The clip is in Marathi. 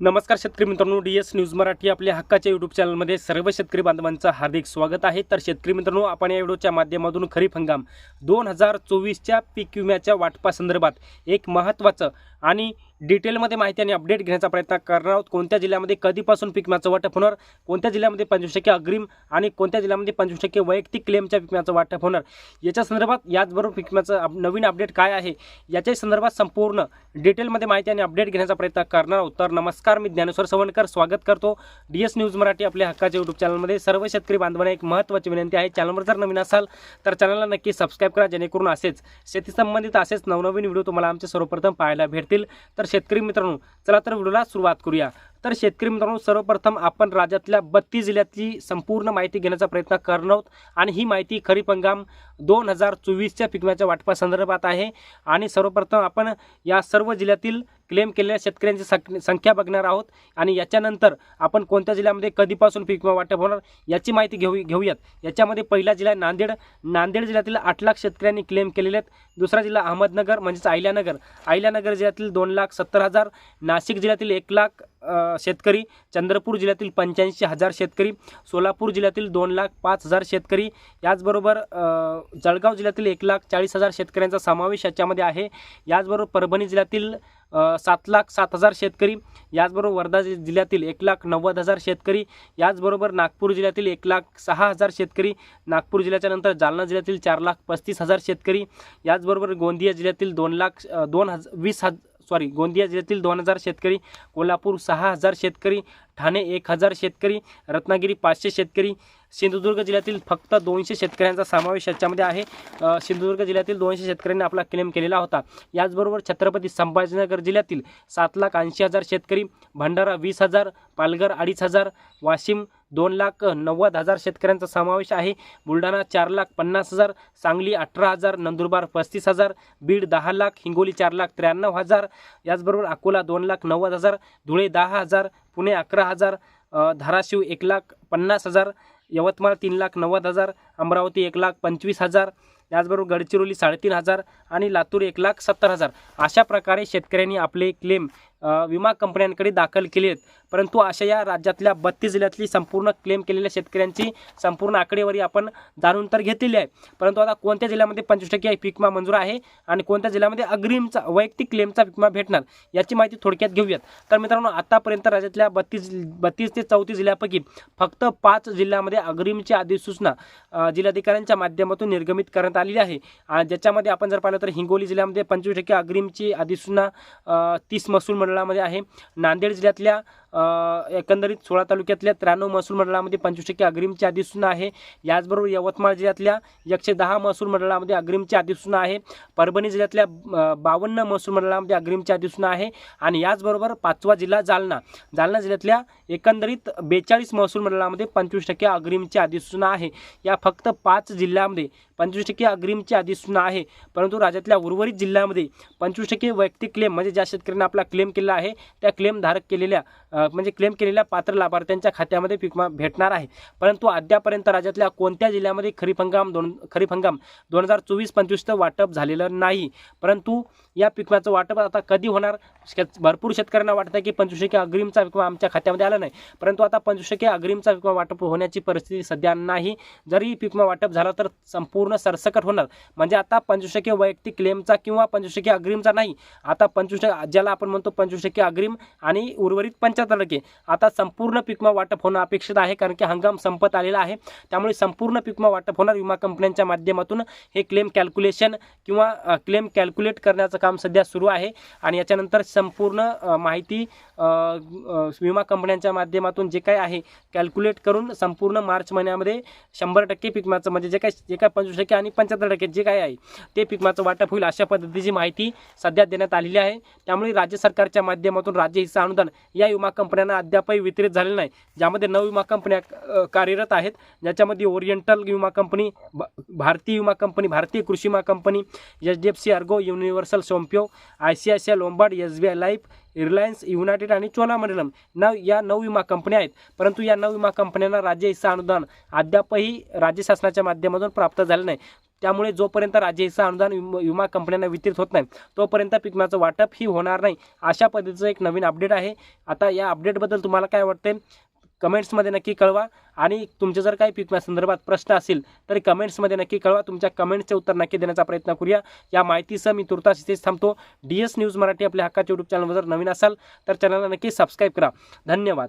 नमस्कार शेतकरी मित्रांनो डी एस न्यूज मराठी आपल्या हक्काच्या यूट्यूब चॅनलमध्ये सर्व शेतकरी बांधवांचं हार्दिक स्वागत आहे. तर शेतकरी मित्रांनो आपण या व्हिडिओच्या माध्यमातून खरीप हंगाम दोन हजार चोवीसच्या पीक विम्याच्या वाटपासंदर्भात एक महत्त्वाचं आणि डिटेलमध्ये माहिती आणि अपडेट घेण्याचा प्रयत्न करणार आहोत. कोणत्या जिल्ह्यामध्ये कधीपासून पीक विम्याचं वाटप होणार कोणत्या जिल्ह्यामध्ये पंचवीस टक्के अग्रिम आणि कोणत्या जिल्ह्यामध्ये पंचवीस टक्के वैयक्तिक क्लेमच्या पीक विम्याचं वाटप होणार. याच्या संदर्भात याचबरोबर पीक विम्याचं नवीन अपडेट काय आहे याच्या संदर्भात संपूर्ण डिटेलमध्ये माहिती आणि अपडेट घेण्याचा प्रयत्न करणार आहोत. तर नमस्कार. मी ज्ञानेश्वर सवणकर स्वागत करतो डी एस न्यूज मराठी आपल्या हक्काच्या यूट्यूब चॅनलमध्ये सर्व शेतकरी बांधवांना एक महत्त्वाची विनंती आहे. चॅनलवर जर नवीन असाल तर चॅनलला नक्की सबस्क्राईब करा जेणेकरून असेच शेती संबंधित असेच नवनवीन व्हिडिओ तुम्हाला आमचे सर्वप्रथम पाहायला भेटतील. तर शेतकरी मित्रांनो चला तर व्हिडिओला सुरुवात करूया. तर शेतकरी मित्रांनो सर्वप्रथम आपण राज्यातल्या बत्तीस जिल्ह्यातली संपूर्ण माहिती घेण्याचा प्रयत्न करणार आहोत. आणि ही माहिती खरीप हंगाम दोन हजार चोवीसच्या पिकव्याच्या वाटपासंदर्भात आहे. आणि सर्वप्रथम आपण या सर्व जिल्ह्यातील क्लेम केलेल्या शेतकऱ्यांची संख्या बघणार आहोत. आणि याच्यानंतर आपण कोणत्या जिल्ह्यामध्ये कधीपासून पीक विमा वाटप होणार याची माहिती घेऊ घेऊयात. याच्यामध्ये पहिला जिल्हा आहे नांदेड. नांदेड जिल्ह्यातील आठ लाख शेतकऱ्यांनी क्लेम केलेले आहेत. दुसरा जिल्हा अहमदनगर म्हणजेच अहिल्यानगर. अहिल्यानगर जिल्ह्यातील दोन लाख सत्तर हजार. नाशिक जिल्ह्यातील एक लाख शेतकरी चंद्रपूर जिल्ह्यातील पंच्याऐंशी हजार शेतकरी सोलापूर जिल्ह्यातील दोन लाख पाच हजार शेतकरी याचबरोबर जळगाव जिल्ह्यातील एक लाख चाळीस हजार शेतकऱ्यांचा समावेश याच्यामध्ये आहे. याचबरोबर परभणी जिल्ह्यातील सात लाख सात हजार शेतकरी याचबरोबर वर्धा जिल्ह्यातील एक लाख नव्वद हजार शेतकरी याचबरोबर नागपूर जिल्ह्यातील एक लाख सहा हजार शेतकरी नागपूर जिल्ह्याच्या नंतर जालना जिल्ह्यातील चार लाख पस्तीस हजार शेतकरी याचबरोबर गोंदिया जिल्ह्यातील दोन लाख दोन हज वीस हज सॉरी गोंदिया जिल्ह्यातील दोन हजार शेतकरी कोल्हापूर सहा हजार शेतकरी ठाणे एक हजार शेतकरी रत्नागिरी पाचशे शेतकरी सिंधुदुर्ग जिल्ह्यातील फक्त दोनशे शेतकऱ्यांचा समावेश याच्यामध्ये आहे. सिंधुदुर्ग जिल्ह्यातील दोनशे शेतकऱ्यांनी आपला क्लेम केलेला होता. याचबरोबर छत्रपती संभाजीनगर जिल्ह्यातील सात लाख ऐंशी हजार शेतकरी भंडारा वीस हजार पालघर अडीच हजार वाशिम दोन लाख नव्वद हजार शेतकऱ्यांचा समावेश आहे. बुलढाणा चार लाख पन्नास हजार सांगली अठरा हजार नंदुरबार पस्तीस हजार बीड दहा लाख हिंगोली चार लाख त्र्याण्णव हजार याचबरोबर अकोला दोन लाख नव्वद हजार धुळे दहा हजार पुणे अकरा हजार धाराशिव एक लाख पन्नास हजार यवतमाळ तीन लाख नव्वद हजार अमरावती एक लाख पंचवीस हजार त्याचबरोबर गडचिरोली साडेतीन हजार आणि लातूर एक लाख सत्तर हजार. अशा प्रकारे शेतकऱ्यांनी आपले क्लेम विमा कंपन्यांकडे दाखल केले आहेत. परंतु अशा या राज्यातल्या बत्तीस जिल्ह्यातली संपूर्ण क्लेम केलेल्या शेतकऱ्यांची संपूर्ण आकडेवारी आपण जाणून तर घेतलेली आहे. परंतु आता कोणत्या जिल्ह्यामध्ये पंचवीस टक्के पीक विमा मंजूर आहे आणि कोणत्या जिल्ह्यामध्ये अग्रिमचा वैयक्तिक क्लेमचा विमा भेटणार याची माहिती थोडक्यात घेऊयात. तर मित्रांनो आतापर्यंत राज्यातल्या बत्तीस बत्तीस ते चौतीस जिल्ह्यापैकी फक्त पाच जिल्ह्यामध्ये अग्रिमची अधिसूचना जिल्हाधिकाऱ्यांच्या माध्यमातून निर्गमित करण्यात आलेली आहे. आणि ज्याच्यामध्ये आपण जर पाहिलं तर हिंगोली जिल्ह्यामध्ये पंचवीस टक्के अग्रिमची अधिसूचना तीस महसूल मंडळामध्ये आहे. नांदेड जिल्ह्यातल्या एकंदरीत सोळा तालुक्यातल्या त्र्याण्णव महसूल मंडळामध्ये पंचवीस टक्के अग्रिमची अधिसूचना आहे. याचबरोबर यवतमाळ जिल्ह्यातल्या एकशे दहा महसूल मंडळामध्ये अग्रिमची अधिसूचना आहे. परभणी जिल्ह्यातल्या बावन्न महसूल मंडळामध्ये अग्रिमची अधिसूचना आहे. आणि याचबरोबर पाचवा जिल्हा जालना. जालना जिल्ह्यातल्या एकंदरीत बेचाळीस महसूल मंडळामध्ये पंचवीस टक्के अग्रिमची अधिसूचना आहे. या फक्त पाच जिल्ह्यामध्ये पंचवीस टक्के अग्रिमची अधिसूचना आहे. परंतु राज्यातल्या उर्वरित जिल्ह्यामध्ये पंचवीस टक्के वैयक्तिक क्लेम म्हणजे ज्या शेतकऱ्यांनी आपला क्लेम केलेला आहे त्या क्लेम धारक केलेल्या म्हणजे क्लेम केलेल्या पात्र लाभार्थ्यांच्या खात्यामध्ये पीक भेटणार आहे. परंतु अद्यापर्यंत राज्यातल्या कोणत्या जिल्ह्यामध्ये खरीप हंगाम दोन खरीप हंगाम दोन हजार चोवीस पंचवीसचं वाटप झालेलं नाही? परंतु या पिकमाचं वाटप आता कधी होणार? शेत भरपूर शेतकऱ्यांना वाटतं की पंचवीस टक्के अग्रिमचा पीक आमच्या खात्यामध्ये आला नाही. परंतु आता पंचवीस टक्के अग्रिमचा विकमा वाटप होण्याची परिस्थिती सध्या नाही. जरी पिकमा वाटप झालं तर संपूर्ण सरसकट होणार. म्हणजे आता पंचवीस टक्के वैयक्तिक क्लेमचा किंवा पंचवीस टक्के अग्रिमचा नाही. आता पंचवीस टक्के ज्याला आपण म्हणतो पंचवीस टक्के अग्रिम आणि उर्वरित पंच्याहत्तर टक्के आता संपूर्ण पिकमा वाटप होणं अपेक्षित आहे कारण की हंगाम संपत आलेला आहे. त्यामुळे संपूर्ण पिकमा वाटप होणार विमा कंपन्यांच्या माध्यमातून. हे क्लेम कॅल्क्युलेशन किंवा क्लेम कॅल्क्युलेट करण्याचं काम सध्या सुरू आहे. आणि याच्यानंतर संपूर्ण माहिती विमा कंपन्यांच्या माध्यमातून जे काय आहे कॅल्क्युलेट करून संपूर्ण मार्च महिन्यामध्ये शंभर टक्के पिकमाचं म्हणजे जे काय जे काय पंचवीस टक्के आणि पंच्याहत्तर टक्के जे काय आहे ते पिकमाचं वाटप होईल अशा पद्धतीची माहिती सध्या देण्यात आलेली आहे. त्यामुळे राज्य सरकारच्या माध्यमातून राज्य हिस्सा अनुदान या विमा कंपन्यांना अद्यापही वितरित झाले नाही. ज्यामध्ये नऊ विमा कंपन्या कार्यरत आहेत. ज्याच्यामध्ये ओरिएंटल विमा कंपनी भारतीय विमा कंपनी भारतीय कृषी विमा company H D F C Ergo Universal Sompo I C I C I Lombard S B I Life Reliance United आणि चोलामंडलम न या नऊ विमा कंपन्या आहेत. परंतु या नऊ विमा कंपन्यांना राज्य हिस्सा अनुदान अद्यापही राज्य शासनाच्या माध्यमातून प्राप्त झालं नाही. त्यामुळे जोपर्यंत राज्याचं अनुदान विम- विमा कंपन्यांना वितरित होत नाही तोपर्यंत पीक विम्याचं वाटप ही होणार नाही. अशा पद्धतीचं एक नवीन अपडेट आहे. आता या अपडेटबद्दल तुम्हाला काय वाटते कमेंट्समध्ये नक्की कळवा. आणि तुमचे जर काही पीक विम्यासंदर्भात प्रश्न असेल तर कमेंट्समध्ये नक्की कळवा. तुमच्या कमेंट्सचे उत्तर नक्की देण्याचा प्रयत्न करूया. या माहितीसह मी तुर्तास इथेच थांबतो. डी एस न्यूज मराठी आपल्या हक्काच्या यूट्यूब चॅनलवर जर नवीन असाल तर चॅनलला नक्की सबस्क्राईब करा. धन्यवाद.